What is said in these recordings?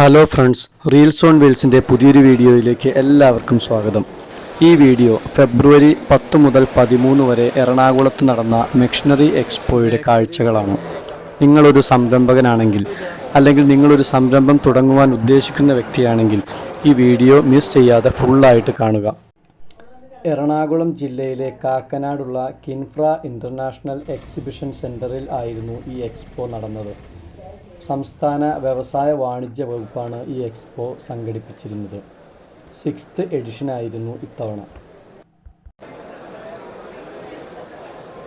Hello friends reels on വീൽസിന്റെ പുതിയൊരു വീഡിയോയിലേക്ക് എല്ലാവർക്കും സ്വാഗതം. ഈ വീഡിയോ ഫെബ്രുവരി പത്ത് മുതൽ പതിമൂന്ന് വരെ എറണാകുളത്ത് നടന്ന മെഷീനറി എക്സ്പോയുടെ കാഴ്ചകളാണ്. നിങ്ങളൊരു സംരംഭകനാണെങ്കിൽ അല്ലെങ്കിൽ നിങ്ങളൊരു സംരംഭം തുടങ്ങുവാൻ ഉദ്ദേശിക്കുന്ന വ്യക്തിയാണെങ്കിൽ ഈ വീഡിയോ മിസ് ചെയ്യാതെ ഫുള്ളായിട്ട് കാണുക. എറണാകുളം ജില്ലയിലെ കാക്കനാടുള്ള കിൻഫ്ര ഇന്റർനാഷണൽ എക്സിബിഷൻ സെന്ററിൽ ആയിരുന്നു ഈ എക്സ്പോ നടന്നത്. സംസ്ഥാന വ്യവസായ വാണിജ്യ വകുപ്പാണ് ഈ എക്സ്പോ സംഘടിപ്പിച്ചിരുന്നത്. സിക്സ്ത് എഡിഷനായിരുന്നു ഇത്തവണ.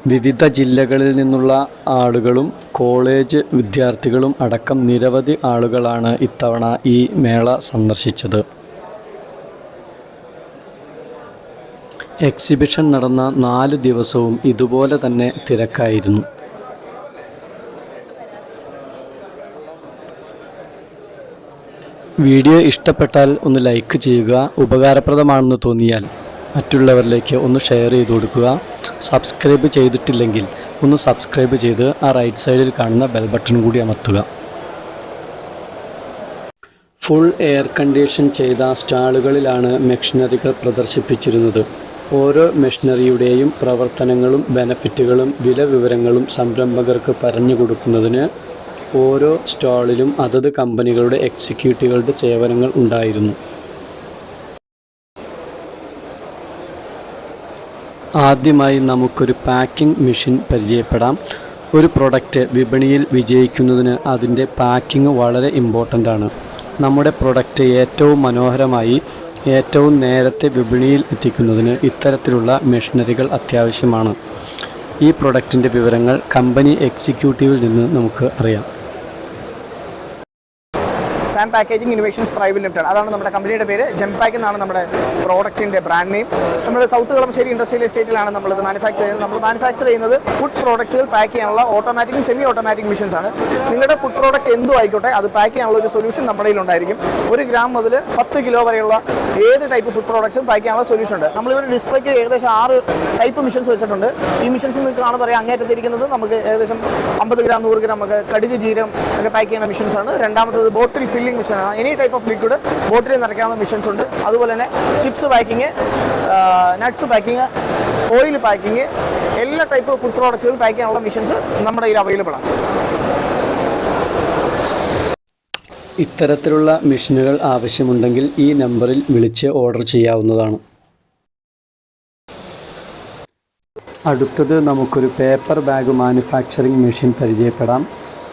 വിവിധ ജില്ലകളിൽ നിന്നുള്ള ആളുകളും കോളേജ് വിദ്യാർത്ഥികളും അടക്കം നിരവധി ആളുകളാണ് ഇത്തവണ ഈ മേള സന്ദർശിച്ചത്. എക്സിബിഷൻ നടന്ന നാല് ദിവസവും ഇതുപോലെ തന്നെ തിരക്കായിരുന്നു. വീഡിയോ ഇഷ്ടപ്പെട്ടാൽ ഒന്ന് ലൈക്ക് ചെയ്യുക ഉപകാരപ്രദമാണെന്ന് തോന്നിയാൽ മറ്റുള്ളവരിലേക്ക് ഒന്ന് ഷെയർ ചെയ്ത് കൊടുക്കുക. സബ്സ്ക്രൈബ് ചെയ്തിട്ടില്ലെങ്കിൽ ഒന്ന് സബ്സ്ക്രൈബ് ചെയ്ത് ആ റൈറ്റ് സൈഡിൽ കാണുന്ന ബെൽ ബട്ടൺ കൂടി അമർത്തുക. ഫുൾ എയർ കണ്ടീഷൻ ചെയ്ത സ്റ്റാളുകളിലാണ് മെഷീനറികൾ പ്രദർശിപ്പിച്ചിരുന്നത്. ഓരോ മെഷീനറിയുടെയും പ്രവർത്തനങ്ങളും ബെനഫിറ്റുകളും വില വിവരങ്ങളും സംരംഭകർക്ക് പറഞ്ഞു കൊടുക്കുന്നതിന് ഓരോ സ്റ്റാളിലും അതത് കമ്പനികളുടെ എക്സിക്യൂട്ടീവുകളുടെ സേവനങ്ങൾ ഉണ്ടായിരുന്നു. ആദ്യമായി നമുക്കൊരു പാക്കിംഗ് മെഷീൻ പരിചയപ്പെടാം. ഒരു പ്രൊഡക്റ്റ് വിപണിയിൽ വിജയിക്കുന്നതിന് അതിന്റെ പാക്കിംഗ് വളരെ ഇമ്പോർട്ടന്റ് ആണ്. നമ്മുടെ പ്രൊഡക്റ്റ് ഏറ്റവും മനോഹരമായി ഏറ്റവും നേരത്തെ വിപണിയിൽ എത്തിക്കുന്നതിന് ഇത്തരത്തിലുള്ള മെഷീനറികൾ അത്യാവശ്യമാണ്. ഈ പ്രൊഡക്റ്റിന്റെ വിവരങ്ങൾ കമ്പനി എക്സിക്യൂട്ടീവിൽ നിന്ന് നമുക്ക് അറിയാം. Sam packaging innovations private limited അതാണ് നമ്മുടെ കമ്പനിയുടെ പേര്. ജംപാക്ക് എന്നാണ് നമ്മുടെ പ്രോഡക്റ്റിന്റെ ബ്രാൻഡ് നെയിം നമ്മൾ സൗത്ത് കളമശ്ശേരി ഇൻഡസ്ട്രിയൽ എസ്റ്റേറ്റിലാണ് ഇത് മാനുഫാക്ചർ ചെയ്യുന്നത്. നമ്മൾ മാനുഫാക്ചർ ചെയ്യുന്നത് ഫുഡ് പ്രോഡക്ട്സുകൾ പാക്ക് ചെയ്യാനുള്ള ഓട്ടോമാറ്റിക്കും സെമി ഓട്ടോമാറ്റിക് മെഷീൻസ് ആണ്. നിങ്ങളുടെ ഫുഡ് പ്രോഡക്റ്റ് എന്തും ആയിക്കോട്ടെ അത് പാക്ക് ചെയ്യാനുള്ള ഒരു സൊല്യൂഷൻ നമ്മുടെ ഉണ്ടായിരിക്കും. ഒരു ഗ്രാം മുതൽ പത്ത് കിലോ വരെയുള്ള ഏത് ടൈപ്പ് ഫുഡ് പ്രോഡക്ട്സും പാക്ക് ചെയ്യാനുള്ള സൊല്യൂഷൻ ഉണ്ട്. നമ്മളിവിടെ ഡിസ്പ്ലേക്ക് ഏകദേശം ആറ് ടൈപ്പ് മിഷൻസ് വെച്ചിട്ടുണ്ട്. ഈ മിഷൻസ് നിങ്ങൾക്ക് കാണുന്ന പറയാം അങ്ങേറ്റത്തിരിക്കുന്നത് നമുക്ക് ഏകദേശം അമ്പത് ഗ്രാം നൂറ് ഗ്രാം ഒക്കെ കടുക് ജീരം ഒക്കെ പാക്ക് ചെയ്യുന്ന മിഷൻസ് ആണ്. രണ്ടാമത്തത് bottle filling machine any type of liquid bottle നിറയ്ക്കാവുന്ന machines ഉണ്ട്. അതുപോലെ തന്നെ chips packing nuts packing oil packing എല്ലാ ടൈപ്പ് ഫുഡ് പ്രോഡക്ട്സുകളും പാക്ക് ചെയ്യാനുള്ള മെഷീൻസ് നമ്മുടെ കയ്യിൽ അവൈലബിൾ ആണ്. ഇത്തരത്തിലുള്ള മെഷീനുകൾ ആവശ്യമുണ്ടെങ്കിൽ ഈ നമ്പറിൽ വിളിച്ച് ഓർഡർ ചെയ്യാവുന്നതാണ്. അടുത്തത് നമുക്കൊരു പേപ്പർ ബാഗ് മാനുഫാക്ചറിംഗ് മെഷീൻ പരിചയപ്പെടാം.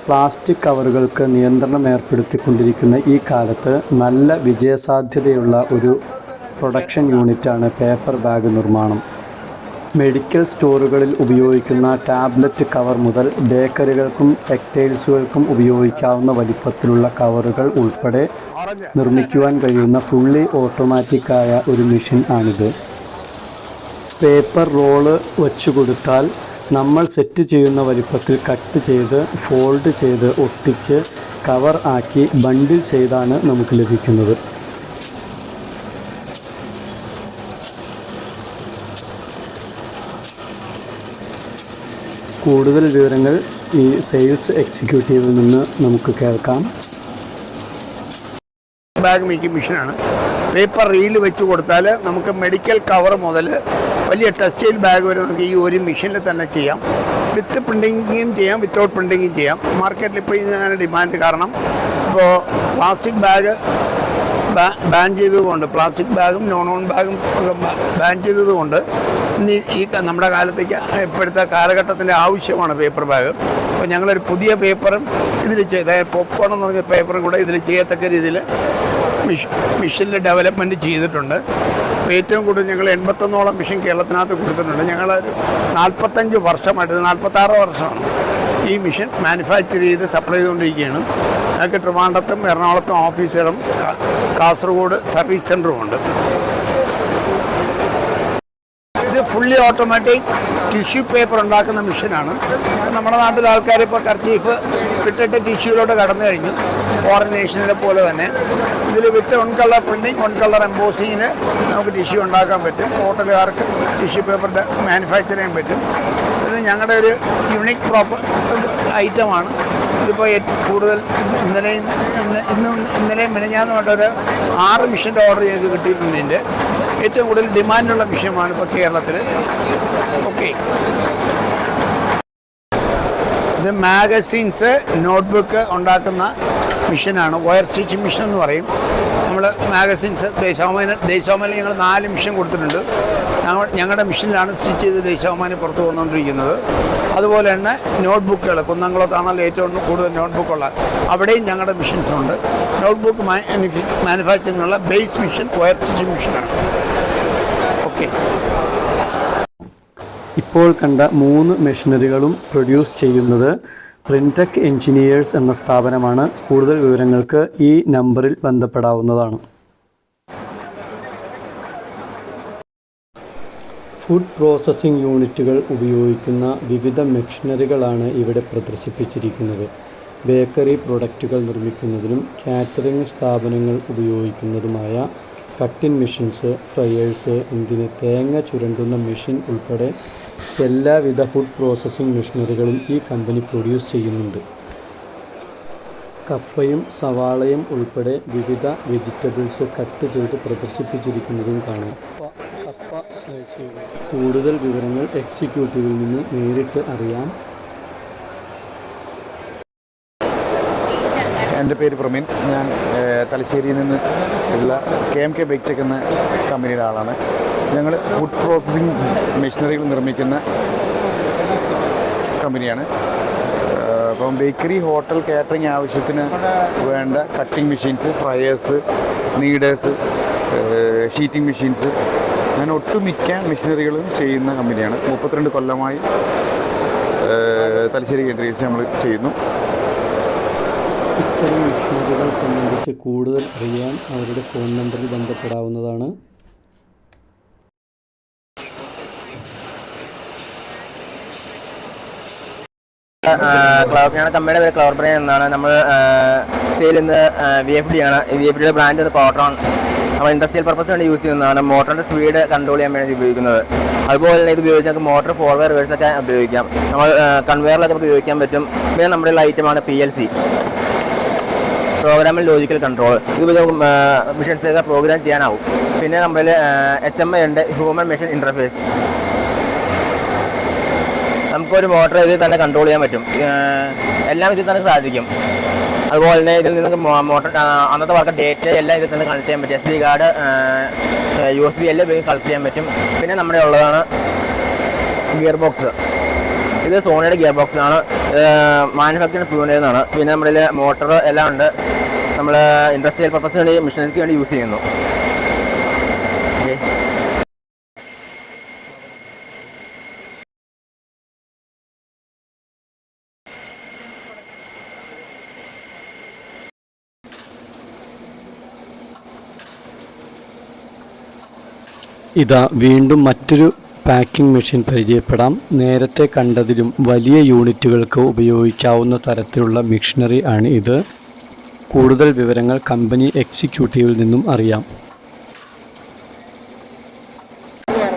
പ്ലാസ്റ്റിക് കവറുകൾക്ക് നിയന്ത്രണം ഏർപ്പെടുത്തിക്കൊണ്ടിരിക്കുന്ന ഈ കാലത്ത് നല്ല വിജയസാധ്യതയുള്ള ഒരു പ്രൊഡക്ഷൻ യൂണിറ്റാണ് പേപ്പർ ബാഗ് നിർമ്മാണം. മെഡിക്കൽ സ്റ്റോറുകളിൽ ഉപയോഗിക്കുന്ന ടാബ്ലറ്റ് കവർ മുതൽ ബേക്കറികൾക്കും ടെക്സ്റ്റൈൽസുകൾക്കും ഉപയോഗിക്കാവുന്ന വലിപ്പത്തിലുള്ള കവറുകൾ ഉൾപ്പെടെ നിർമ്മിക്കുവാൻ കഴിയുന്ന ഫുള്ളി ഓട്ടോമാറ്റിക്കായ ഒരു മെഷീൻ ആണിത്. പേപ്പർ റോൾ വച്ചു കൊടുത്താൽ നമ്മൾ സെറ്റ് ചെയ്യുന്ന വലിപ്പത്തിൽ കട്ട് ചെയ്ത് ഫോൾഡ് ചെയ്ത് ഒട്ടിച്ച് കവർ ആക്കി ബണ്ടിൽ ചെയ്താണ് നമുക്ക് ലഭിക്കുന്നത്. കൂടുതൽ വിവരങ്ങൾ ഈ സെയിൽസ് എക്സിക്യൂട്ടീവിൽ നിന്ന് നമുക്ക് കേൾക്കാം. ബാഗ് മേക്കിംഗ് മെഷീനാണ്. പേപ്പർ റീൽ വെച്ച് കൊടുത്താൽ നമുക്ക് മെഡിക്കൽ കവർ മുതൽ വലിയ ടെക്സ്റ്റൈൽ ബാഗ് വരെ നമുക്ക് ഈ ഒരു മെഷീനിൽ തന്നെ ചെയ്യാം. വിത്ത് പ്രിന്റിങ്ങും ചെയ്യാം വിത്തൗട്ട് പ്രിന്റിങ്ങും ചെയ്യാം. മാർക്കറ്റിൽ ഇപ്പോൾ ഇതിനാണ് ഡിമാൻഡ് കാരണം. ഇപ്പോൾ പ്ലാസ്റ്റിക് ബാഗ് ബാൻ ചെയ്തതുകൊണ്ട് പ്ലാസ്റ്റിക് ബാഗും നോൺ ഓൺ ബാഗും ബാൻ ചെയ്തതുകൊണ്ട് ഈ നമ്മുടെ കാലത്തേക്ക് ഇപ്പോഴത്തെ കാലഘട്ടത്തിന്റെ ആവശ്യമാണ് പേപ്പർ ബാഗ് അപ്പോൾ ഞങ്ങളൊരു പുതിയ പേപ്പറും ഇതിൽ ചെയ്ത പോപ്കോൺ എന്ന് പറഞ്ഞ പേപ്പറും കൂടെ ഇതിൽ ചെയ്യത്തക്ക രീതിയിൽ മിഷനിൽ ഡെവലപ്മെന്റ് ചെയ്തിട്ടുണ്ട്. ഏറ്റവും കൂടുതൽ ഞങ്ങൾ എൺപത്തൊന്നോളം മിഷൻ കേരളത്തിനകത്ത് കൊടുത്തിട്ടുണ്ട്. ഞങ്ങൾ നാൽപ്പത്തഞ്ച് വർഷമായിട്ട് നാൽപ്പത്താറ് വർഷമാണ് ഈ മിഷൻ മാനുഫാക്ചർ ചെയ്ത് സപ്ലൈ ചെയ്തുകൊണ്ടിരിക്കുകയാണ്. ഞങ്ങൾക്ക് ട്രിവാൻഡത്തും എറണാകുളത്തും ഓഫീസുകളും കാസർഗോഡ് സർവീസ് സെന്ററും ഉണ്ട്. ഇത് ഫുള്ളി ഓട്ടോമാറ്റിക് ടിഷ്യൂ പേപ്പർ ഉണ്ടാക്കുന്ന മെഷീനാണ് നമ്മുടെ നാട്ടിലെ ആൾക്കാർ ഇപ്പോൾ കർച്ചീഫ് ഇട്ടിട്ട് ടിഷ്യൂലോട്ട് കടന്നു കഴിഞ്ഞു. ഫോറിൻ നേഷനിലെ പോലെ തന്നെ. ഇതിൽ with one colour printing one colour എംബോസിങ്ങിന് നമുക്ക് ടിഷ്യൂ ഉണ്ടാക്കാൻ പറ്റും. ഹോട്ടലുകാർക്ക് ടിഷ്യൂ പേപ്പറിന്റെ മാനുഫാക്ചർ ചെയ്യാൻ പറ്റും. ഇത് ഞങ്ങളുടെ ഒരു യുണീക്ക് പ്രോപ്പർ ഐറ്റമാണ് ഇതിപ്പോൾ കൂടുതൽ ഇന്നലെയും ഇന്ന് ഇന്നും ഇന്നലെയും മിനഞ്ഞാന്നുമായിട്ടൊരു ആറ് മിഷന്റെ ഓർഡർ ഞങ്ങൾക്ക് കിട്ടിയിട്ടുണ്ട് ഇതിന്റെ ഏറ്റവും കൂടുതൽ ഡിമാൻഡുള്ള വിഷയമാണ് ഇപ്പോൾ കേരളത്തിൽ ഓക്കെ. ഇത് മാഗസീൻസ് നോട്ട്ബുക്ക് ഉണ്ടാക്കുന്ന മിഷനാണ്. വയർ സ്റ്റിച്ചിങ് മിഷൻ എന്ന് പറയും. നമ്മൾ മാഗസീൻസ് ദേശാഭിമാന ദേശാഭിമാനിൽ ഞങ്ങൾ നാല് മിഷൻ കൊടുത്തിട്ടുണ്ട്. ഞങ്ങൾ ഞങ്ങളുടെ മിഷനിലാണ് സ്റ്റിച്ച് ചെയ്ത് ദേശാഭിമാനി പുറത്തു വന്നുകൊണ്ടിരിക്കുന്നത് അതുപോലെ തന്നെ നോട്ട്ബുക്കുകൾ കുന്നംകുളത്താണല്ലോ ഏറ്റവും കൂടുതൽ നോട്ട്ബുക്കുള്ള അവിടെയും ഞങ്ങളുടെ മിഷൻസ് ഉണ്ട്. നോട്ട്ബുക്ക് മാനുഫാക്ചറിങ്ങുള്ള ബേസ് മിഷൻ വയർ സ്റ്റിച്ചിങ് മിഷനാണ്. ഓക്കെ. ഇപ്പോൾ കണ്ട മൂന്ന് മെഷീനറികളും പ്രൊഡ്യൂസ് ചെയ്യുന്നത് പ്രിൻടെക് എഞ്ചിനീയേഴ്സ് എന്ന സ്ഥാപനമാണ്. കൂടുതൽ വിവരങ്ങൾക്ക് ഈ നമ്പറിൽ ബന്ധപ്പെടാവുന്നതാണ്. ഫുഡ് പ്രോസസ്സിംഗ് യൂണിറ്റുകൾ ഉപയോഗിക്കുന്ന വിവിധ മെഷീനറികളാണ് ഇവിടെ പ്രദർശിപ്പിച്ചിരിക്കുന്നത്. ബേക്കറി പ്രൊഡക്റ്റുകൾ നിർമ്മിക്കുന്നതിനും കാറ്ററിംഗ് സ്ഥാപനങ്ങൾ ഉപയോഗിക്കുന്നതുമായ കട്ടിൻ മെഷീൻസ് ഫ്രയേഴ്സ് എന്തിന് തേങ്ങ ചുരണ്ടുന്ന മെഷീൻ ഉൾപ്പെടെ എല്ലാവിധ ഫുഡ് പ്രോസസ്സിംഗ് മെഷീനറികളും ഈ കമ്പനി പ്രൊഡ്യൂസ് ചെയ്യുന്നുണ്ട്. കപ്പയും സവാളയും ഉൾപ്പെടെ വിവിധ വെജിറ്റബിൾസ് കട്ട് ചെയ്ത് പ്രദർശിപ്പിച്ചിരിക്കുന്നതും കാണാം. കൂടുതൽ വിവരങ്ങൾ എക്സിക്യൂട്ടീവിൽ നിന്ന് നേരിട്ട് അറിയാം. എന്റെ പേര് പ്രമീൻ ഞാൻ തലശ്ശേരിയിൽ നിന്ന് ഉള്ള കെ എം കെ ബെക്ടെക് എന്ന കമ്പനിയുടെ ആളാണ്. ഞങ്ങൾ ഫുഡ് പ്രോസസ്സിംഗ് മെഷീനറികൾ നിർമ്മിക്കുന്ന കമ്പനിയാണ്. അപ്പം ബേക്കറി ഹോട്ടൽ കാറ്ററിംഗ് ആവശ്യത്തിന് വേണ്ട cutting machines fryers kneaders sheeting machines അങ്ങനെ ഒട്ടുമിക്ക മെഷീനറികളും ചെയ്യുന്ന കമ്പനിയാണ്. മുപ്പത്തിരണ്ട് കൊല്ലമായി തലശ്ശേരി കേന്ദ്രീകരിച്ച് നമ്മൾ ചെയ്യുന്നു. ഇത്തരം മെഷീനറികൾ സംബന്ധിച്ച് കൂടുതൽ അറിയാൻ അവരുടെ ഫോൺ നമ്പറിൽ ബന്ധപ്പെടാവുന്നതാണ്. ക്ലബ് ഞങ്ങളുടെ കമ്പനിയുടെ പേര് ക്ലവർ ബ്രെയിൻ എന്നാണ്. നമ്മൾ സെയിൽ ചെയ്യുന്നത് വി എഫ് ഡി ആണ്. വി എഫ് ഡിയുടെ ബ്രാൻഡ് പവർട്രോൺ നമ്മൾ ഇൻഡസ്ട്രിയൽ പർപ്പസ് വേണ്ടി യൂസ് ചെയ്യുന്നതാണ്. മോട്ടറിന്റെ സ്പീഡ് കൺട്രോൾ ചെയ്യാൻ വേണ്ടി ഉപയോഗിക്കുന്നത്. അതുപോലെ തന്നെ ഇത് ഉപയോഗിച്ച് നമുക്ക് മോട്ടർ ഫോർവേഡ് റിവേഴ്സ് ഒക്കെ ഉപയോഗിക്കാം. നമ്മൾ കൺവെയറിലൊക്കെ നമുക്ക് ഉപയോഗിക്കാൻ പറ്റും. പിന്നെ നമ്മുടെ ലൈറ്റമാണ് പി എൽ സി പ്രോഗ്രാമിൽ ലോജിക്കൽ കൺട്രോൾ ഇത് ഉപയോഗിച്ച് നമുക്ക് മിഷൻസ് പ്രോഗ്രാം ചെയ്യാനാവും. പിന്നെ നമ്മളിൽ എച്ച് എം ഐ ഉണ്ട് ഹ്യൂമൻ മെഷീൻ ഇന്റർഫേസ് നമുക്കൊരു മോട്ടർ ഇതിൽ തന്നെ കൺട്രോൾ ചെയ്യാൻ പറ്റും. എല്ലാം ഇതിൽ തന്നെ സാധിക്കും. അതുപോലെ തന്നെ ഇതിൽ നിന്ന് മോട്ടർ അന്നത്തെ വർക്ക് ഡേറ്റ എല്ലാം ഇതിൽ തന്നെ കണക്ട് ചെയ്യാൻ പറ്റും. S D card U S B എല്ലാം കളക്ട് ചെയ്യാൻ പറ്റും. പിന്നെ നമ്മുടെ ഉള്ളതാണ് ഗിയർ ബോക്സ് ഇത് സോണിയുടെ ഗിയർ ബോക്സ് ആണ് മാനുഫാക്ചറിങ് പ്യൂണേന്നാണ് പിന്നെ നമ്മുടെ മോട്ടർ എല്ലാം ഉണ്ട്. നമ്മൾ ഇൻഡസ്ട്രിയൽ പർപ്പസിന് വേണ്ടി മിഷനറിക്ക് വേണ്ടി യൂസ് ചെയ്യുന്നു. ഇതാ വീണ്ടും മറ്റൊരു പാക്കിംഗ് മെഷീൻ പരിചയപ്പെടാം. നേരത്തെ കണ്ടതിലും വലിയ യൂണിറ്റുകൾക്ക് ഉപയോഗിക്കാവുന്ന തരത്തിലുള്ള മെഷീനറി ആണ് ഇത്. കൂടുതൽ വിവരങ്ങൾ കമ്പനി എക്സിക്യൂട്ടീവിൽ നിന്നും അറിയാം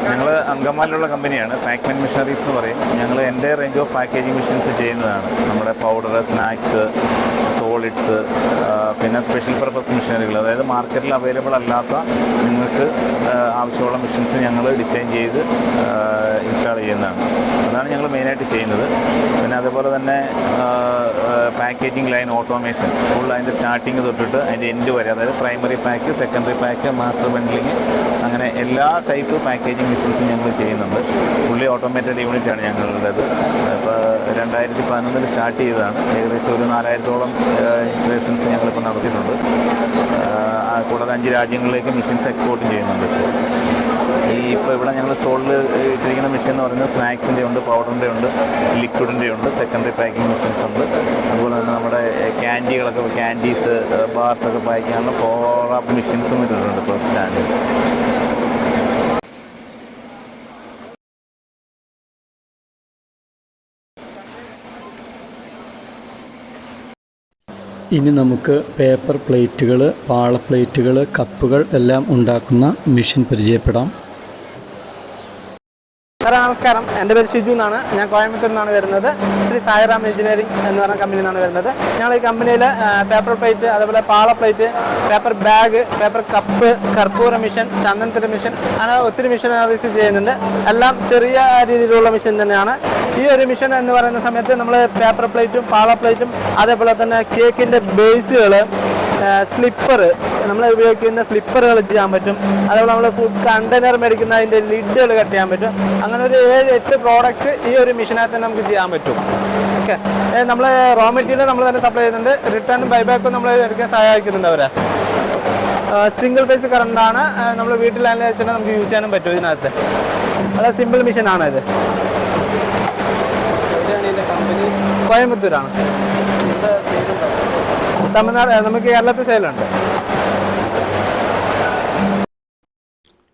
ഞങ്ങൾ അങ്കമാലിലുള്ള കമ്പനിയാണ് പാക്മെൻ മിഷനറീസ് എന്ന് പറയും. ഞങ്ങൾ എന്റെ റേഞ്ച് ഓഫ് പാക്കേജിംഗ് മെഷീൻസ് ചെയ്യുന്നതാണ്. നമ്മുടെ പൗഡർ സ്നാക്സ് സോളിഡ്സ് പിന്നെ സ്പെഷ്യൽ പർപ്പസ് മെഷീനറികൾ അതായത് മാർക്കറ്റിൽ അവൈലബിൾ അല്ലാത്ത നിങ്ങൾക്ക് ആവശ്യമുള്ള മെഷീൻസ് ഞങ്ങൾ ഡിസൈൻ ചെയ്ത് ഇൻസ്റ്റാൾ ചെയ്യുന്നതാണ്. അതാണ് ഞങ്ങൾ മെയിനായിട്ട് ചെയ്യുന്നത്. പിന്നെ അതുപോലെ തന്നെ പാക്കേജിംഗ് ലൈൻ ഓട്ടോമേഷൻ ഫുൾ അതിന്റെ സ്റ്റാർട്ടിങ് തൊട്ടിട്ട് അതിന്റെ എൻഡ് വരെ അതായത് primary pack secondary pack master bundling അങ്ങനെ എല്ലാ ടൈപ്പ് പാക്കേജിംഗ് മെഷീൻസും ഞങ്ങൾ ചെയ്യുന്നുണ്ട്. ഫുള്ളി ഓട്ടോമേറ്റഡ് യൂണിറ്റ് ആണ് ഞങ്ങളുടേത്. ഇപ്പോൾ രണ്ടായിരത്തി പതിനൊന്നിൽ സ്റ്റാർട്ട് ചെയ്തതാണ്. ഏകദേശം ഒരു നാലായിരത്തോളം ഇൻസ്റ്റലേഷൻസ് ഞങ്ങളിപ്പോൾ നടത്തിയിട്ടുണ്ട്. കൂടാതെ അഞ്ച് രാജ്യങ്ങളിലേക്ക് മെഷീൻസ് എക്സ്പോർട്ടും ചെയ്യുന്നുണ്ട് ഈ ഇപ്പോൾ ഇവിടെ ഞങ്ങൾ സ്റ്റോളിൽ ഇട്ടിരിക്കുന്ന മെഷീൻ എന്ന് പറയുന്നത് സ്നാക്സിന്റെ ഉണ്ട് പൗഡറിന്റെ ഉണ്ട് ലിക്വിഡിന്റെ ഉണ്ട് സെക്കൻഡറി പാക്കിംഗ് മെഷീൻസ് ഉണ്ട്. അതുപോലെ തന്നെ നമ്മുടെ ക്യാൻഡികളൊക്കെ ക്യാൻഡീസ് ബാർസൊക്കെ പാക്ക് ചെയ്യാനുള്ള ഫോർ മെഷീൻസും ഇട്ടിട്ടുണ്ട് ഇപ്പോൾ സ്റ്റാൻഡിൽ ഇനി നമുക്ക് പേപ്പർ പ്ലേറ്റുകൾ പാള പ്ലേറ്റുകൾ കപ്പുകൾ എല്ലാം ഉണ്ടാക്കുന്ന മെഷീൻ പരിചയപ്പെടാം. സാറേ നമസ്കാരം. എന്റെ പേര് ഷിജു എന്നാണ്. ഞാൻ കോയമ്പത്തൂർ നിന്നാണ് വരുന്നത്. ശ്രീ സായിറാം എഞ്ചിനീയറിംഗ് എന്ന് പറഞ്ഞ കമ്പനിയിൽ നിന്നാണ് വരുന്നത്. ഞങ്ങൾ ഈ കമ്പനിയിൽ പേപ്പർ പ്ലേറ്റ് അതേപോലെ പാള plate paper bag paper cup കർപ്പൂര മിഷൻ ചന്ദനത്തിന്റെ മിഷൻ അങ്ങനെ ഒത്തിരി മിഷൻ അനാലിസിസ് ചെയ്യുന്നുണ്ട്. എല്ലാം ചെറിയ രീതിയിലുള്ള മിഷൻ തന്നെയാണ്. ഈ ഒരു മിഷൻ എന്ന് പറയുന്ന സമയത്ത് നമ്മൾ പേപ്പർ പ്ലേറ്റും പാള പ്ലേറ്റും അതേപോലെ തന്നെ കേക്കിന്റെ ബേസുകൾ സ്ലിപ്പർ നമ്മൾ ഉപയോഗിക്കുന്ന സ്ലിപ്പറുകൾ ചെയ്യാൻ പറ്റും. അതേപോലെ നമ്മൾ ഫുഡ് കണ്ടെയ്നർ മേടിക്കുന്ന അതിന്റെ ലിഡുകൾ കട്ട് ചെയ്യാൻ പറ്റും. അങ്ങനെ ഒരു ഏഴ് എട്ട് പ്രോഡക്റ്റ് ഈ ഒരു മെഷീനകത്ത് നമുക്ക് ചെയ്യാൻ പറ്റും. ഓക്കെ നമ്മൾ റോ മെറ്റീരിയൽ നമ്മൾ തന്നെ സപ്ലൈ ചെയ്യുന്നുണ്ട്. റിട്ടേൺ ബൈബാക്കും നമ്മൾ എടുക്കാൻ സഹായിക്കുന്നുണ്ട് അവരെ. സിംഗിൾ ഫേസ് കറണ്ടാണ് നമ്മൾ വീട്ടിലാണെങ്കിൽ വെച്ചിട്ട് നമുക്ക് യൂസ് ചെയ്യാനും പറ്റും ഇതിനകത്ത്. അത് സിമ്പിൾ മെഷീനാണ് ഇത് കോയമ്പത്തൂരാണ്. തമിഴ്നാട് നമുക്ക് കേരളത്തിൽ സെയിലുണ്ട്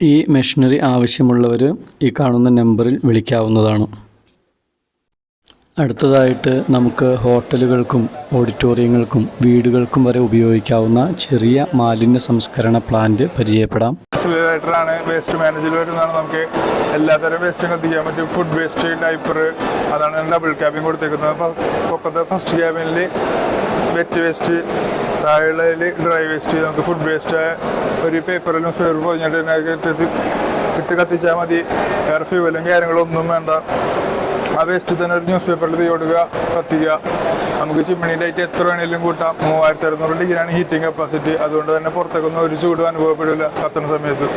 ഈ മെഷീനറി ആവശ്യമുള്ളവർ ഈ കാണുന്ന നമ്പറിൽ വിളിക്കാവുന്നതാണ്. അടുത്തതായിട്ട് നമുക്ക് ഹോട്ടലുകൾക്കും ഓഡിറ്റോറിയങ്ങൾക്കും വീടുകൾക്കും വരെ ഉപയോഗിക്കാവുന്ന ചെറിയ മാലിന്യ സംസ്കരണ പ്ലാന്റ് പരിചയപ്പെടാം. ഫെസിലിറ്റേറ്ററാണ് വേസ്റ്റ് മാനേജിൽ വരുന്നതാണ് നമുക്ക്. എല്ലാത്തരം വേസ്റ്റും കത്തിക്കാൻ പറ്റും. ഫുഡ് വേസ്റ്റ് ഡൈപ്പർ അതാണ് ഡബിൾ ക്യാബിൻ കൊടുത്തേക്കുന്നത്. അപ്പോൾ പൊക്കത്തെ ഫസ്റ്റ് ക്യാബിനിൽ വെറ്റ് വേസ്റ്റ് താഴെയുള്ളതിൽ ഡ്രൈ വേസ്റ്റ് നമുക്ക് ഫുഡ് വേസ്റ്റ് ഒരു പേപ്പറിലും പേപ്പർ പൊതിഞ്ഞിട്ട് എടുത്ത് എടുത്ത് കത്തിച്ചാൽ മതി. വേറെ ഫ്യൂവലും കാര്യങ്ങളും ഒന്നും വേണ്ട. ആ വേസ്റ്റ് തന്നെ ഒരു ന്യൂസ് പേപ്പറിൽ തീ കൊടുക്കുക കത്തിക്കുക. നമുക്ക് ചിമ്മിണി ലൈറ്റ് എത്ര വേണേലും കൂട്ടാം. മൂവായിരത്തി അറുന്നൂറ് ഡിഗ്രിയാണ് ഹീറ്റിംഗ് കപ്പാസിറ്റി അതുകൊണ്ട് തന്നെ പുറത്തേക്കൊന്നും ഒരു ചൂട് അനുഭവപ്പെടില്ല കത്തുന്ന സമയത്ത്.